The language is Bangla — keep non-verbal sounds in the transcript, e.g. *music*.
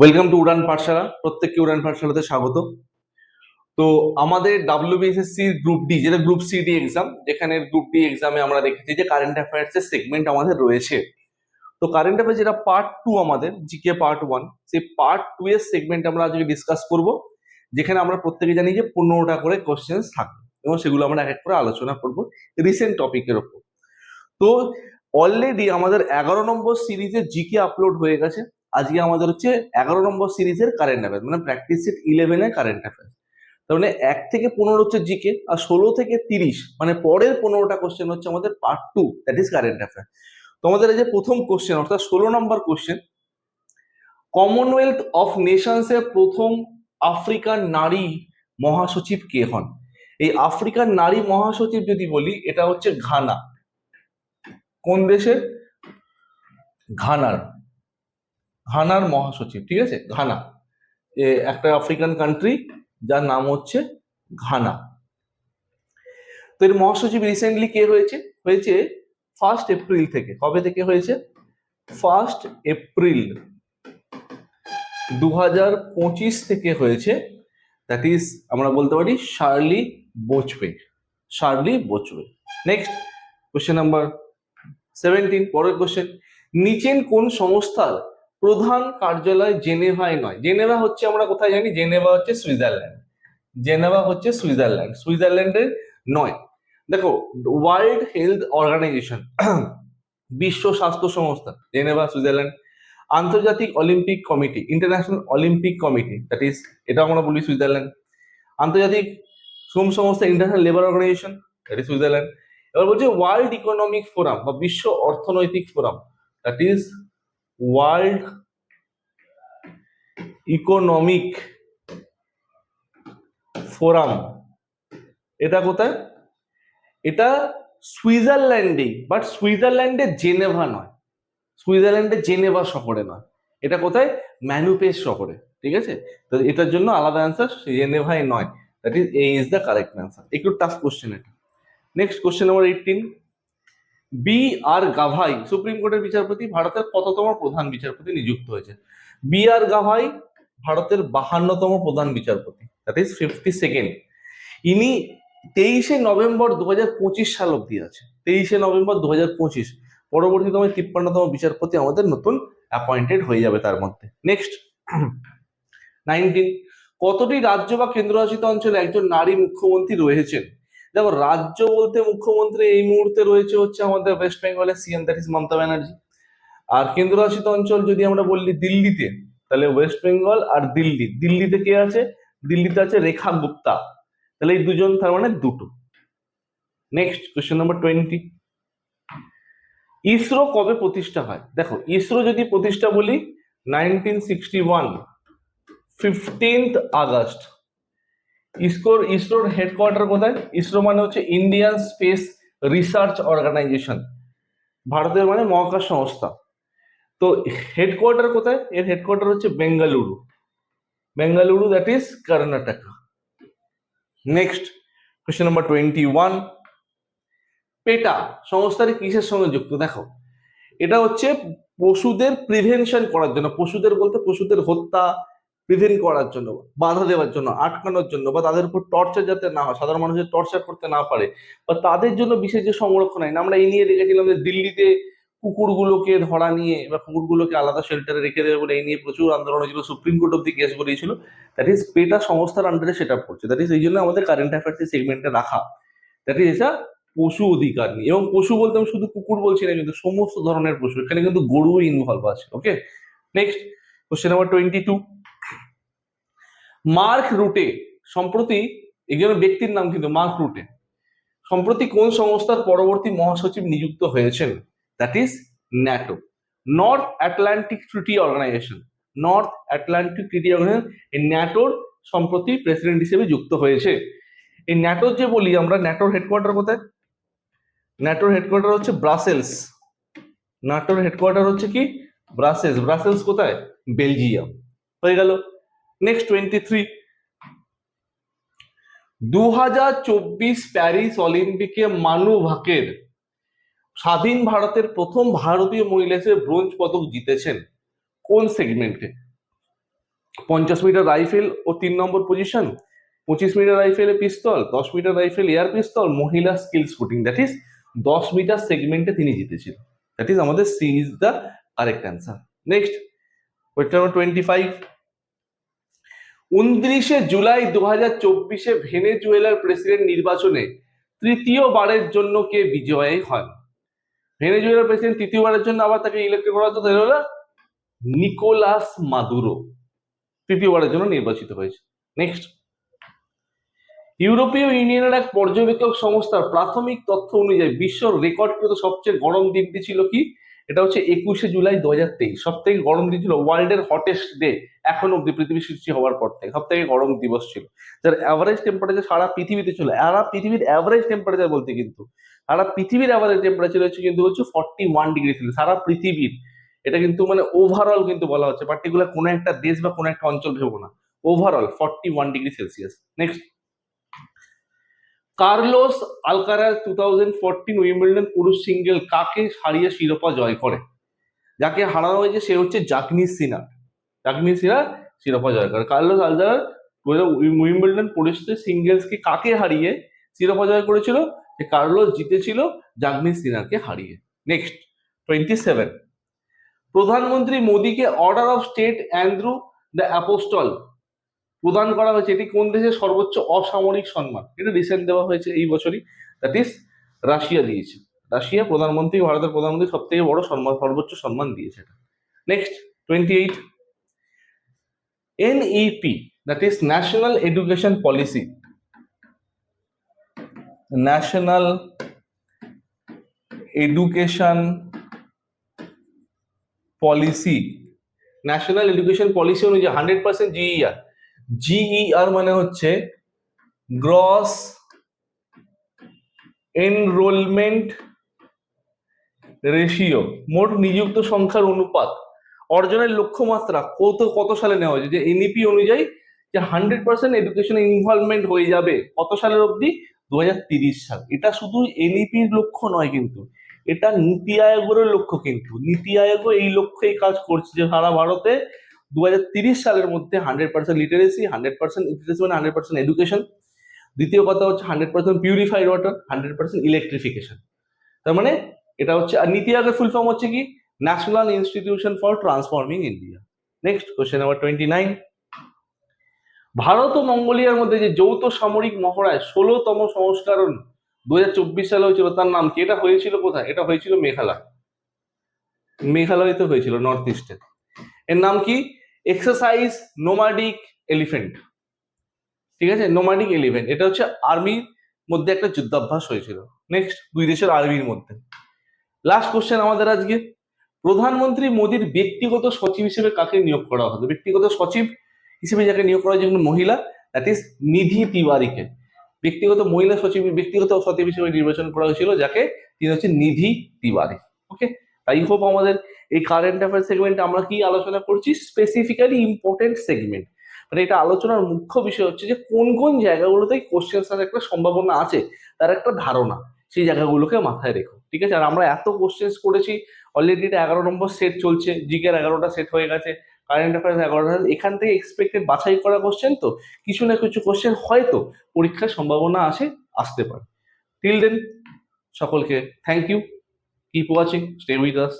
ওয়েলকাম টু উড়ান পাঠশালা প্রত্যেককে উড়ান পাঠশালাতে স্বাগত। তো আমাদের ডাব্লিউবিএসএসসি গ্রুপ ডি যেটা গ্রুপ সি ডি এক্সাম যেখানে গ্রুপ ডি এক্সামে আমরা দেখেছি যে কারেন্ট অ্যাফেয়ার্স এর সেগমেন্ট আমাদের রয়েছে। তো কারেন্ট অ্যাফেয়ার যেটা পার্ট টু আমাদের জিকে পার্ট ওয়ান সেই পার্ট টু এর সেগমেন্ট আমরা আজকে ডিসকাস করব, যেখানে আমরা প্রত্যেকে জানি যে পনেরোটা করে কোশ্চেন্স থাকবে এবং সেগুলো আমরা এক এক করে আলোচনা করব রিসেন্ট টপিকের ওপর। তো অলরেডি আমাদের এগারো নম্বর সিরিজে জিকে আপলোড হয়ে গেছে। আজকে আমাদের হচ্ছে এগারো নম্বর সিরিজের কারেন্ট অ্যাফেয়ার্স মানে প্র্যাকটিস সিট ইলেভেনের কারেন্ট অ্যাফেয়ার্স তার মানে এক থেকে পনেরো হচ্ছে জিকে আর ষোলো থেকে তিরিশ মানে পরের পনেরোটা কোশ্চেন হচ্ছে আমাদের part two that is current affair তো আমাদের এই যে প্রথম কোশ্চেন অর্থাৎ ষোলো নম্বর কোশ্চেন কমনওয়েলথ অফ নেশনস এর প্রথম আফ্রিকান নারী মহাসচিব কে হন? এই আফ্রিকান নারী মহাসচিব যদি বলি, এটা হচ্ছে ঘানা। কোন দেশের ঘানার। ঘানার মহাসচিব, ঠিক আছে? ঘানা। একটা আফ্রিকান কান্ট্রি যার নাম হচ্ছে ঘানা। তো এর মহাসচিব রিসেন্টলি কে হয়েছে? হয়েছে ফার্স্ট এপ্রিল থেকে। কবে থেকে হয়েছে? ফার্স্ট এপ্রিল দু পঁচিশ থেকে হয়েছে। দ্যাট ইজ আমরা বলতে পারি Shirley Botchwey Shirley Botchwey next question number seventeen পরের কোশ্চেন নিচেন কোন সংস্থার প্রধান কার্যালয় জেনেভায় নয়। জেনেভা হচ্ছে আমরা কোথায় জানি? জেনেভা হচ্ছে সুইজারল্যান্ড। জেনেভা হচ্ছে সুইজারল্যান্ড। সুইজারল্যান্ডের নয়। দেখো, ওয়ার্ল্ড হেলথ অর্গানাইজেশন, বিশ্ব স্বাস্থ্য সংস্থা, জেনেভা, সুইজারল্যান্ড, আন্তর্জাতিক Olympic Committee, International Olympic Committee that is এটা আমরা বলি সুইজারল্যান্ড। আন্তর্জাতিক শ্রম সংস্থা, International Labour Organization that is Switzerland. এবার বলছে ওয়ার্ল্ড ইকোনমিক ফোরাম বা বিশ্ব অর্থনৈতিক forum that is World Economic Forum. এটা কোথায়? এটা সুইজারল্যান্ডে বাট সুইজারল্যান্ডে জেনেভা নয়। সুইজারল্যান্ডে জেনেভা শহরে নয়। এটা কোথায়? ম্যানুপেস শহরে, ঠিক আছে? তো এটার জন্য আলাদা অ্যান্সার জেনেভায় নয়। That is a is the correct answer একটু টাফ কোশ্চেন এটা। Next question number eighteen B R Gavai supreme কোর্টের বিচারপতি ভারতের কততম প্রধান বিচারপতি নিযুক্ত হয়েছে বি আর গাভাই ভারতের বাহান্নতম প্রধান বিচারপতি দ্যাট ইজ ফিফটি সেকেন্ড ইনি তেইশে নভেম্বর দু হাজার পঁচিশ সাল অব্দি আছে তেইশে নভেম্বর দু হাজার পঁচিশ, পরবর্তীতম তিপ্পান্নতম বিচারপতি আমাদের নতুন অ্যাপয়েন্টেড হয়ে যাবে তার মধ্যে। নেক্সট নাইনটিন *clears throat* কতটি রাজ্য বা কেন্দ্রশাসিত অঞ্চলে একজন নারী মুখ্যমন্ত্রী রয়েছেন? দেখো, রাজ্য বলতে মুখ্যমন্ত্রী এই মুহূর্তে রয়েছে হচ্ছে আমাদের ওয়েস্ট বেঙ্গলের CM that is Mamata Banerjee. আর কেন্দ্রশাসিত অঞ্চল যদি আমরা বললি দিল্লিতে, তাহলে ওয়েস্ট বেঙ্গল আর দিল্লি। দিল্লিতে কে আছে? দিল্লিতে আছে রেখা গুপ্তা। তাহলে এই দুজন তার মানে দুটো। Next question number twenty ISRO কবে প্রতিষ্ঠা হয়? দেখো, ইসরো যদি প্রতিষ্ঠা বলি nineteen sixty one fifteenth August ইসকোর ইসরোর হেডকোয়ার্টার কোথায়? ইসরো মানে হচ্ছে ইন্ডিয়ান স্পেস রিসার্চ অর্গানাইজেশন ভারতের মানে মহাকাশ সংস্থা। তো হেডকোয়ার্টার কোথায়? এর হেডকোয়ার্টার হচ্ছে Bengaluru. Bengaluru that is Karnataka. Next question number twenty one PETA, সংস্থাটি কিসের সঙ্গে যুক্ত? দেখো, এটা হচ্ছে পশুদের প্রিভেনশন করার জন্য, পশুদের বলতে পশুদের হত্যা প্রিভেন্ট করার জন্য, বাধা দেওয়ার জন্য, আটকানোর জন্য বা তাদের উপর টর্চার যাতে না হয়, সাধারণ মানুষের টর্চার করতে না পারে, বা তাদের জন্য বিশেষ যে সংরক্ষণ আইন, আমরা এই নিয়ে দেখেছিলাম যে দিল্লিতে কুকুরগুলোকে ধরা নিয়ে বা কুকুরগুলোকে আলাদা শেল্টারে রেখে দেবে বলে এই নিয়ে প্রচুর আন্দোলন হয়েছিল, সুপ্রিম কোর্ট অব্দি কেস করিয়েছিল দ্যাট ইজ পেটা সংস্থার আন্ডারে সেট আপ করছে। দ্যাট ইজ এই জন্য আমাদের কারেন্ট অ্যাফেয়ার্স সেগমেন্টে রাখা। দ্যাট ইজ এটা পশু অধিকার নিয়ে। এবং পশু বলতে আমি শুধু কুকুর বলছি না, কিন্তু সমস্ত ধরনের পশু। এখানে কিন্তু গরু ইনভলভ আছে okay next question number twenty two Mark Rutte, সম্প্রতি একজন ব্যক্তির নাম কিন্তু মার্ক রুটে, সম্প্রতি কোন সংস্থার পরবর্তী মহাসচিব নিযুক্ত হয়েছেন? That is NATO North Atlantic Treaty Organization North Atlantic Treaty Organization এই ন্যাটোর সম্প্রতি প্রেসিডেন্ট হিসেবে যুক্ত হয়েছে। এই ন্যাটোর যে বলি, আমরা ন্যাটোর হেডকোয়ার্টার কোথায়? ন্যাটোর হেডকোয়ার্টার হচ্ছে ব্রাসেলস ন্যাটোর হেডকোয়ার্টার হচ্ছে কি? ব্রাসেলস ব্রাসেলস কোথায়? বেলজিয়াম হয়ে গেল। নেক্সট টোয়েন্টি থ্রি দু হাজার চব্বিশ প্যারিস অলিম্পিকে মানু ভাকের স্বাধীন ভারতের প্রথম ভারতীয় মহিলা হিসেবে ব্রোঞ্জ পদক জিতেছেন কোন সেগমেন্টে? পঞ্চাশ মিটার রাইফেল ও তিন নম্বর পজিশন পঁচিশ মিটার রাইফেলে পিস্তল, দশ মিটার রাইফেল এয়ার পিস্তল মহিলা স্কিল শুটিং দ্যাট ইজ দশ মিটার সেগমেন্টে তিনি জিতেছিলেন দ্যাট ইজ আমাদের C is the correct answer next question number twenty five উনত্রিশে জুলাই দু হাজার চব্বিশে ভেনেজুয়েলার প্রেসিডেন্ট নির্বাচনে তৃতীয়বারের জন্য কে বিজয়ী হন? ভেনেজুয়েলার প্রেসিডেন্ট তৃতীয়বারের জন্য আবার তাকে ইলেক্টেড করা হতো হলো নিকোলাস মাদুরো। তৃতীয়বারের জন্য নির্বাচিত হয়েছে। নেক্সট ইউরোপীয় ইউনিয়নের এক পর্যবেক্ষক সংস্থার প্রাথমিক তথ্য অনুযায়ী বিশ্ব রেকর্ডকৃত সবচেয়ে গরম দিনটি ছিল কি? এটা হচ্ছে একুশে জুলাই দু হাজার তেইশ। সব থেকে গরম দিন ছিল ওয়ার্ল্ডের হটেস্ট ডে এখন অব্দি পৃথিবীর সৃষ্টি হওয়ার পর থেকে সব থেকে গরম দিবস ছিল। যার অ্যাভারেজ টেম্পারেচার সারা পৃথিবীতে ছিল সারা পৃথিবীর অ্যাভারেজ টেম্পারেচার বলতে কিন্তু, সারা পৃথিবীর অ্যাভারেজ টেম্পারেচার হচ্ছে কিন্তু হচ্ছে ফর্টি ওয়ান ডিগ্রি ছিল সারা পৃথিবীর। এটা কিন্তু মানে ওভারঅল কিন্তু বলা হচ্ছে পার্টিকুলার কোনো একটা দেশ বা কোনো একটা অঞ্চল ভেবো না। Overall forty one degree Celsius next Carlos Alcaraz two thousand fourteen Wimbledon পুরুষ সিঙ্গেল কাকে হারিয়ে শিরোপা জয় করে? যাকে হারানো হয়েছে সে হচ্ছে জাকনি সিনা শিরোপা জয় করে কার্লোস আলকারাজ উইম্বলডন পুরুষ সিঙ্গেলসকে কাকে হারিয়ে শিরোপা জয় করেছিল যে কার্লোস জিতেছিল জাগনি সিনারকে হারিয়ে নেক্সট টোয়েন্টি সেভেন প্রধানমন্ত্রী মোদীকে order of state Andrew the Apostle প্রদান করা হয়েছে এটি কোন দেশের সর্বোচ্চ অসামরিক সম্মান। এটা রিসেন্ট দেওয়া হয়েছে এই বছরই। দ্যাট ইজ রাশিয়া দিয়েছে। রাশিয়া প্রধানমন্ত্রী ভারতের প্রধানমন্ত্রী সব থেকে বড় সম্মান সর্বোচ্চ সম্মান দিয়েছে এটা। Next twenty eight NEP that is national education policy national education policy national education policy অনুযায়ী হান্ড্রেড পার্সেন্ট জিইআর জিইআর মানে হচ্ছে গ্রস এনরোলমেন্ট রেশিও মোট নিযুক্ত সংখ্যার অনুপাত। অর্জনের লক্ষ্যমাত্রা কত কত সালে নেওয়া হয়েছে? যে এনইপি অনুযায়ী যে হান্ড্রেড পার্সেন্ট এডুকেশন ইনভলভমেন্ট হয়ে যাবে কত সালের অবধি? দু সাল। এটা শুধু এনইপির লক্ষ্য নয় কিন্তু, এটা নীতি আয়োগের লক্ষ্য কিন্তু। নীতি আয়োগ এই লক্ষ্যেই কাজ করছে যে সারা ভারতে দু সালের মধ্যে hundred percent literacy hundred percent literacy মানে হান্ড্রেড পার্সেন্ট এডুকেশন দ্বিতীয় কথা হচ্ছে hundred percent purified water hundred percent electrification তার মানে এটা হচ্ছে, আর নীতি আয়োগের ফুল ফর্ম হচ্ছে কি? National institution for transforming India next question number twenty nine Bharat ও মঙ্গোলিয়ার মধ্যে যে যৌথ সামরিক মহড়ায় ষোলোতম সংস্করণ দু হাজার চব্বিশ সালে হয়েছিল, তার নাম কি? এটা হয়েছিল কোথায়? এটা হয়েছিল মেঘালয়। মেঘালয়তে হয়েছিল নর্থ ইস্টে এর নাম কি? এক্সারসাইজ নোমাডিক এলিফেন্ট ঠিক আছে? নোমাডিক এলিফেন্ট এটা হচ্ছে আর্মির মধ্যে একটা যুদ্ধাভ্যাস হয়েছিল। নেক্সট দুই দেশের আর্মির মধ্যে। লাস্ট কোশ্চেন আমাদের আজকে। প্রধানমন্ত্রী মোদীর ব্যক্তিগত সচিব হিসেবে কাকে নিয়োগ করা হতো? ব্যক্তিগত সচিব হিসেবে যাকে নিয়োগ করা হয়েছে মহিলা দ্যাট ইজ নিধি তিওয়ারিকে। ব্যক্তিগত মহিলা সচিব, ব্যক্তিগত সচিব হিসেবে নির্বাচন করা হয়েছিল, যাকে তিনি হচ্ছে Nidhi Tiwari. Okay I hope আমাদের এই কারেন্ট অ্যাফেয়ার সেগমেন্টে আমরা কি আলোচনা করছি? স্পেসিফিক্যালি ইম্পর্টেন্ট সেগমেন্ট মানে এটা আলোচনার মুখ্য বিষয় হচ্ছে যে, কোন কোন জায়গাগুলোতে কোশ্চেন আসার একটা সম্ভাবনা আছে, তার একটা ধারণা, সেই জায়গাগুলোকে মাথায় রেখো। ঠিক আছে? আর আমরা এত কোশ্চেন্স করেছি অলরেডি এটা এগারো নম্বর সেট চলছে জিকের এগারোটা সেট হয়ে গেছে কারেন্ট অ্যাফেয়ার্স এগারোটা এখান থেকে এক্সপেক্টেড বাছাই করা কোশ্চেন তো, কিছু না কিছু কোশ্চেন হয়তো পরীক্ষার সম্ভাবনা আছে আসতে পারে। টিল দেন সকলকে thank you keep watching stay with us